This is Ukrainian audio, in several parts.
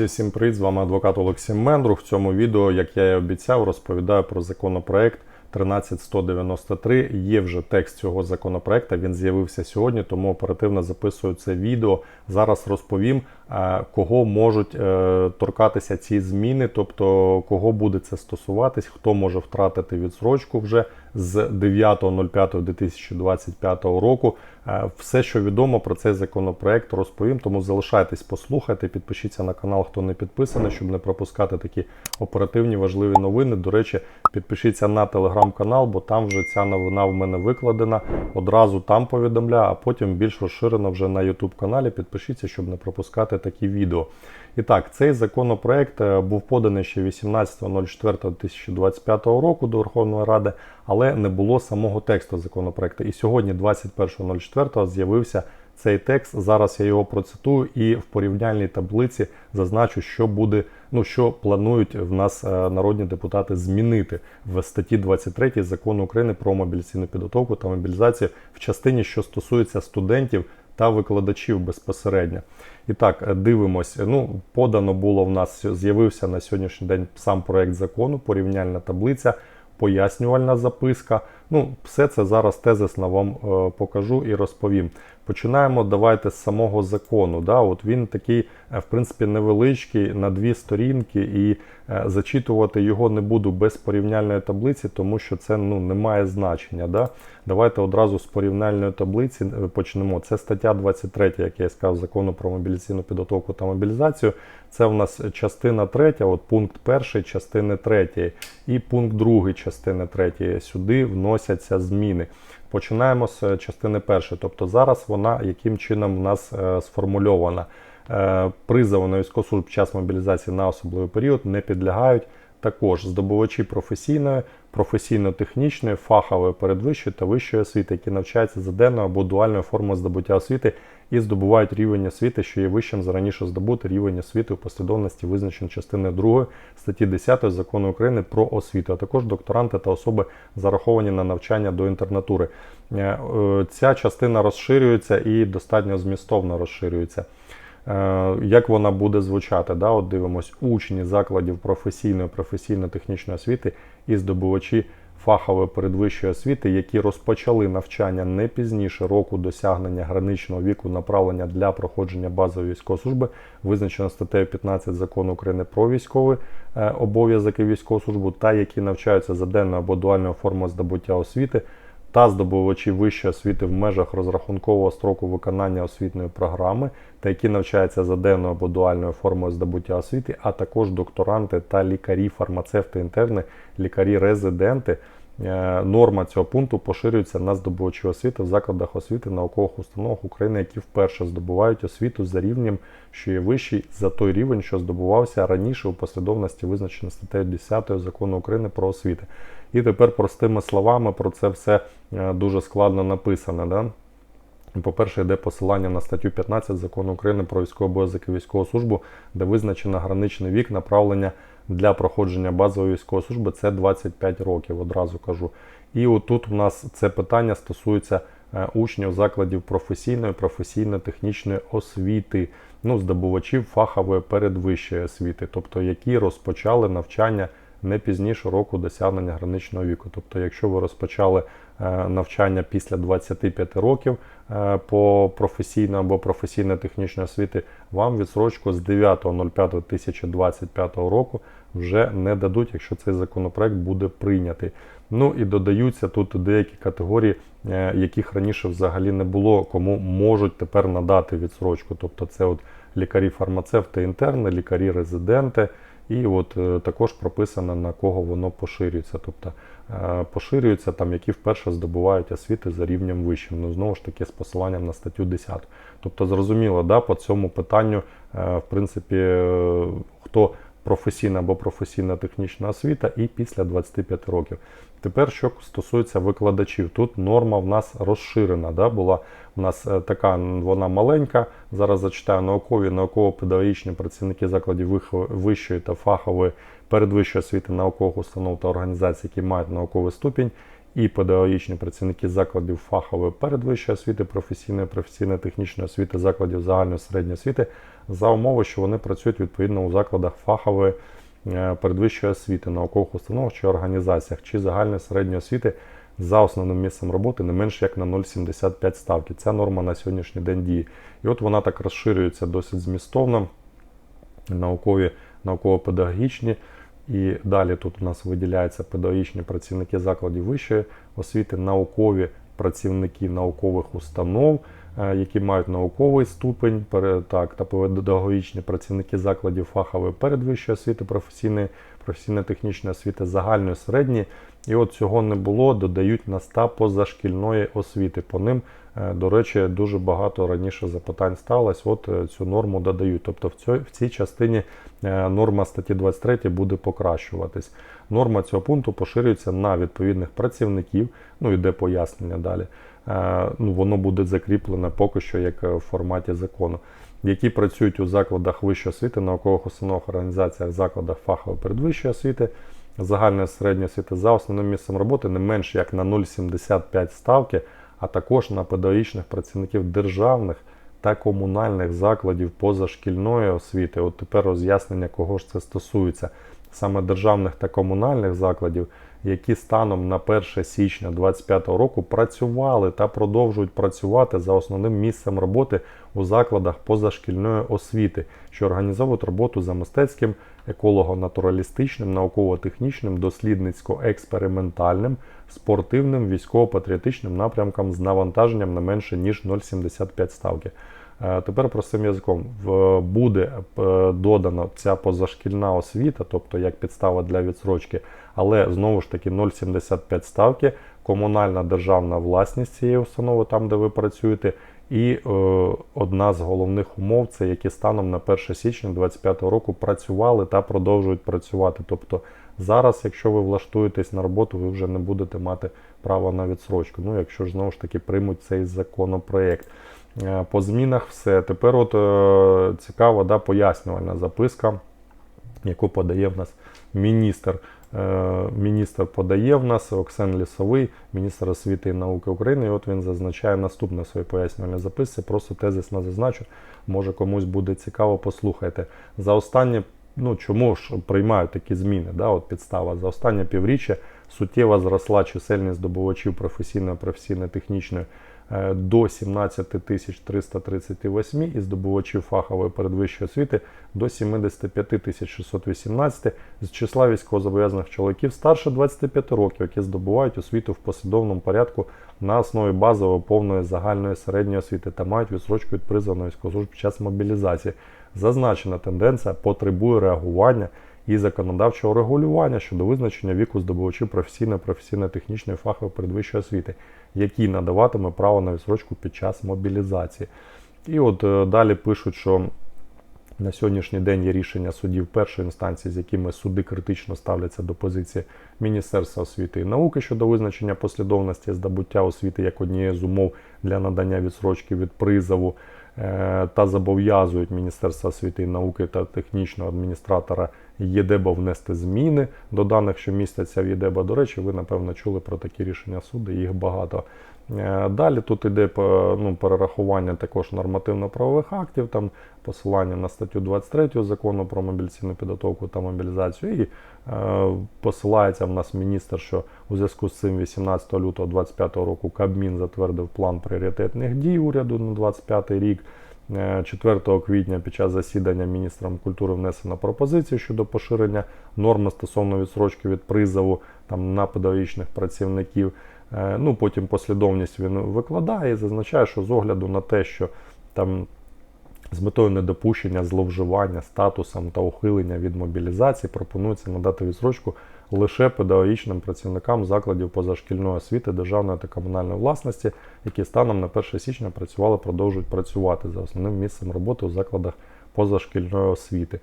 Друзі, всім привіт! З вами адвокат Олексій Мендрух. В цьому відео, як я і обіцяв, розповідаю про законопроект 13193. Є вже текст цього законопроекту. Він з'явився сьогодні, тому оперативно записую це відео. Зараз розповім, кого можуть е, торкатися ці зміни, тобто кого буде це стосуватись, хто може втратити відсрочку вже з 9.05.2025 року. Е, Все, що відомо про цей законопроект, розповім. Тому залишайтесь, послухайте, підпишіться на канал, хто не підписаний, щоб не пропускати такі оперативні важливі новини. До речі, підпишіться на телеграм-канал, бо там вже ця новина в мене викладена. Одразу там повідомляю, а потім більш розширено вже на YouTube каналі. Підпишіться, щоб не пропускати такі відео. І так, цей законопроект е, був поданий ще 18.04.2025 року до Верховної Ради, але не було самого тексту законопроекту. І сьогодні, 21.04, з'явився цей текст. Зараз я його процитую і в порівняльній таблиці зазначу, що буде, ну що планують в нас е, народні депутати змінити в статті 23 закону України про мобілізаційну підготовку та мобілізацію в частині, що стосується студентів та викладачів безпосередньо. І так, дивимося. дивимось. Ну, подано було в нас, з'явився на сьогоднішній день сам проект закону, порівняльна таблиця, пояснювальна записка. Ну, все це зараз тезисно вам е, покажу і розповім. Починаємо давайте з самого закону. Да? От Він такий, е, в принципі, невеличкий на дві сторінки, і е, зачитувати його не буду без порівняльної таблиці, тому що це ну, не має значення. Да? Давайте одразу з порівняльної таблиці почнемо. Це стаття 23, як я сказав, закону про мобілізаційну підготовку та мобілізацію. Це в нас частина 3, от пункт 1 частини 3 і пункт 2 частини 3. Сюди вносяться зміни. Починаємо з частини першої. Тобто зараз вона яким чином в нас е, сформульована. Е, призову на військовослужб час мобілізації на особливий період не підлягають також здобувачі професійної, професійно-технічної, фахової передвищої та вищої освіти, які навчаються за денною або дуальною формою здобуття освіти і здобувають рівень освіти, що є вищим за раніше здобути рівень освіти у послідовності, визначено частиною 2 статті 10 закону України про освіту, а також докторанти та особи зараховані на навчання до інтернатури. Е, е, ця частина розширюється і достатньо змістовно розширюється. Е, як вона буде звучати? Да? От Дивимось, учні закладів професійної, професійно-технічної освіти і здобувачі фахової передвищої освіти, які розпочали навчання не пізніше року досягнення граничного віку направлення для проходження базової військової служби, визначено статтею 15 закону України про військовий е, обов'язок і військову службу, та які навчаються за денною або дуальною формою здобуття освіти та здобувачі вищої освіти в межах розрахункового строку виконання освітньої програми, та які навчаються за денною або дуальною формою здобуття освіти, а також докторанти та лікарі, фармацевти, інтерни, лікарі-резиденти. Е, норма цього пункту поширюється на здобувачі освіти в закладах освіти наукових установах України, які вперше здобувають освіту за рівнем, що є вищий за той рівень, що здобувався раніше у послідовності, визначено статтею 10 закону України про освіти. І тепер простими словами про це все е, дуже складно написане. Да? По-перше, йде посилання на статтю 15 закону України про військовий обов'язок і військову службу, де визначено граничний вік направлення для проходження базової військової служби це 25 років, одразу кажу. І отут у нас це питання стосується е, учнів закладів професійної, професійно-технічної освіти, ну, здобувачів фахової передвищої освіти, тобто які розпочали навчання не пізніше року досягнення граничного віку. Тобто, якщо ви розпочали навчання після 25 років е, по професійно або професійно-технічної освіти, вам відсрочку з 9.05.2025 року вже не дадуть, якщо цей законопроект буде прийнятий. Ну і додаються тут деякі категорії, е, яких раніше взагалі не було, кому можуть тепер надати відсрочку. Тобто це от лікарі-фармацевти, інтерни, лікарі-резиденти. І от е, також прописано на кого воно поширюється. Тобто е, поширюється там, які вперше здобувають освіти за рівнем вищим. Ну знову ж таки з посиланням на статтю 10. Тобто, зрозуміло, да, по цьому питанню, е, в принципі, хто професійна або професійна технічна освіта, і після 25 років. Тепер, що стосується викладачів, тут норма в нас розширена. Да, була у нас е, така вона маленька. Зараз зачитаю наукові, науково-педагогічні працівники закладів вищої та фахової передвищої освіти наукових установ та організацій, які мають науковий ступінь і педагогічні працівники закладів фахової передвищої освіти, професійної, професійно-технічної освіти, закладів загальної середньої освіти за умови, що вони працюють відповідно у закладах фахової е, передвищої освіти, наукових установах чи організаціях, чи загальної середньої освіти за основним місцем роботи не менш як на 0,75 ставки. Ця норма на сьогоднішній день діє. І от вона так розширюється досить змістовно, наукові, науково-педагогічні. І далі тут у нас виділяються педагогічні працівники закладів вищої освіти, наукові працівники наукових установ, е, які мають науковий ступень, так, та педагогічні працівники закладів фахової передвищої освіти, професійної, професійно-технічної освіти, загальної середньої. І от цього не було, додають на ста позашкільної освіти. По ним, до речі, дуже багато раніше запитань сталося. От е, цю норму додають. Тобто в цій, в цій частині е, норма статті 23 буде покращуватись. Норма цього пункту поширюється на відповідних працівників, ну іде пояснення далі. Е, Ну, воно буде закріплене поки що як е, в форматі закону, які працюють у закладах вищої освіти, наукових установах, організаціях, закладах фахової передвищої освіти, загальної середньої освіти за основним місцем роботи не менше як на 0,75 ставки, а також на педагогічних працівників державних та комунальних закладів позашкільної освіти. От тепер роз'яснення, кого ж це стосується. Саме державних та комунальних закладів, які станом на 1 січня 2025 року працювали та продовжують працювати за основним місцем роботи у закладах позашкільної освіти, що організовують роботу за мистецьким, еколого-натуралістичним, науково-технічним, дослідницько-експериментальним, спортивним, військово-патріотичним напрямкам з навантаженням не менше ніж 0,75 ставки. Е, Тепер простим язиком буде е, додана ця позашкільна освіта, тобто як підстава для відсрочки, але знову ж таки 0,75 ставки, комунальна державна власність цієї установи, там де ви працюєте. І е, одна з головних умов це які станом на 1 січня 2025 року працювали та продовжують працювати. Тобто зараз, якщо ви влаштуєтесь на роботу, ви вже не будете мати права на відсрочку. Ну, якщо ж знову ж таки приймуть цей законопроект. Е, По змінах все. Тепер от е, цікава да, пояснювальна записка, яку подає в нас міністр. Е, Міністр подає в нас Оксен Лісовий, міністр освіти і науки України. І от він зазначає наступне в своїй пояснювальній записці. Просто тезисно зазначу. Може комусь буде цікаво, послухайте. За останнє, ну чому ж приймають такі зміни? Да, от підстава. За останнє півріччя суттєво зросла чисельність здобувачів професійної, професійно-технічної до 17 тисяч 338 і здобувачів фахової передвищої освіти до 75 тисяч 618 з числа військовозобов'язаних чоловіків старше 25 років, які здобувають освіту в послідовному порядку на основі базової повної загальної середньої освіти та мають відсрочку від призову на під час мобілізації. Зазначена тенденція потребує реагування і законодавчого регулювання щодо визначення віку здобувачів професійної, професійно-технічної фахової передвищої освіти, які надаватиме право на відсрочку під час мобілізації. І от е, далі пишуть, що на сьогоднішній день є рішення судів першої інстанції, з якими суди критично ставляться до позиції Міністерства освіти і науки щодо визначення послідовності здобуття освіти як однієї з умов для надання відсрочки від призову е, та зобов'язують Міністерство освіти і науки та технічного адміністратора ЄДЕБа внести зміни до даних, що містяться в ЄДЕБа. До речі, ви напевно чули про такі рішення суду, їх багато. Е, Далі тут іде по- ну, перерахування також нормативно-правових актів, там посилання на статтю 23 закону про мобілізаційну підготовку та мобілізацію. І е, посилається в нас міністр, що у зв'язку з цим 18 лютого 2025 року Кабмін затвердив план пріоритетних дій уряду на 2025 рік. Е, 4 квітня під час засідання міністром культури внесено пропозицію щодо поширення норми стосовно відсрочки від призову там, на педагогічних працівників. Е, Ну, потім послідовність він викладає і зазначає, що з огляду на те, що там з метою недопущення зловживання статусом та ухилення від мобілізації пропонується надати відсрочку лише педагогічним працівникам закладів позашкільної освіти державної та комунальної власності, які станом на 1 січня працювали, продовжують працювати за основним місцем роботи у закладах позашкільної освіти.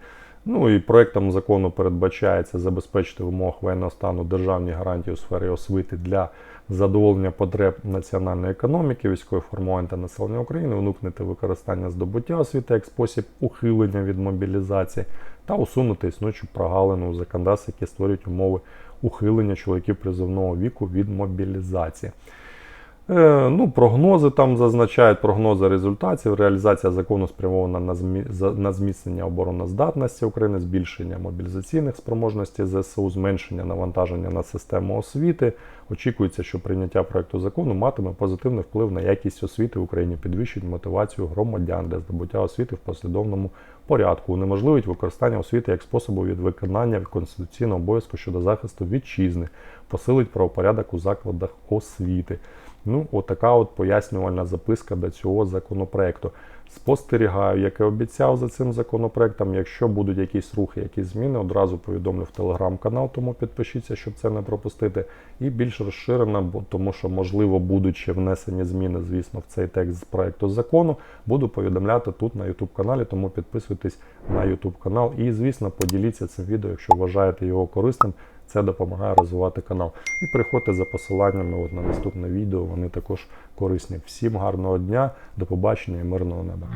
Ну і проектом закону передбачається забезпечити в умовах воєнного стану державні гарантії у сфері освіти для задоволення потреб національної економіки, військових формувань та населення України, уникнути використання здобуття освіти як спосіб ухилення від мобілізації та усунути існуючу прогалину у законодавстві, які створюють умови ухилення чоловіків призовного віку від мобілізації. Е, ну, прогнози там зазначають прогнози результатів. Реалізація закону спрямована на, на зміцнення обороноздатності України, збільшення мобілізаційних спроможностей ЗСУ, зменшення навантаження на систему освіти. Очікується, що прийняття проекту закону матиме позитивний вплив на якість освіти в Україні, підвищить мотивацію громадян для здобуття освіти в послідовному порядку, унеможливить використання освіти як способу від виконання конституційного обов'язку щодо захисту вітчизни, посилить правопорядок у закладах освіти. Ну, отака от пояснювальна записка до цього законопроекту. Спостерігаю, як і обіцяв за цим законопроектом. Якщо будуть якісь рухи, якісь зміни, одразу повідомлю в телеграм-канал, тому підпишіться, щоб це не пропустити. І більш розширено, бо тому що, можливо, будуть ще внесені зміни, звісно, в цей текст з проекту закону. Буду повідомляти тут на YouTube каналі, тому підписуйтесь на YouTube канал. І, звісно, поділіться цим відео, якщо вважаєте його корисним. Це допомагає розвивати канал. І приходьте за посиланнями от на наступне відео. Вони також корисні. Всім гарного дня, до побачення і мирного неба.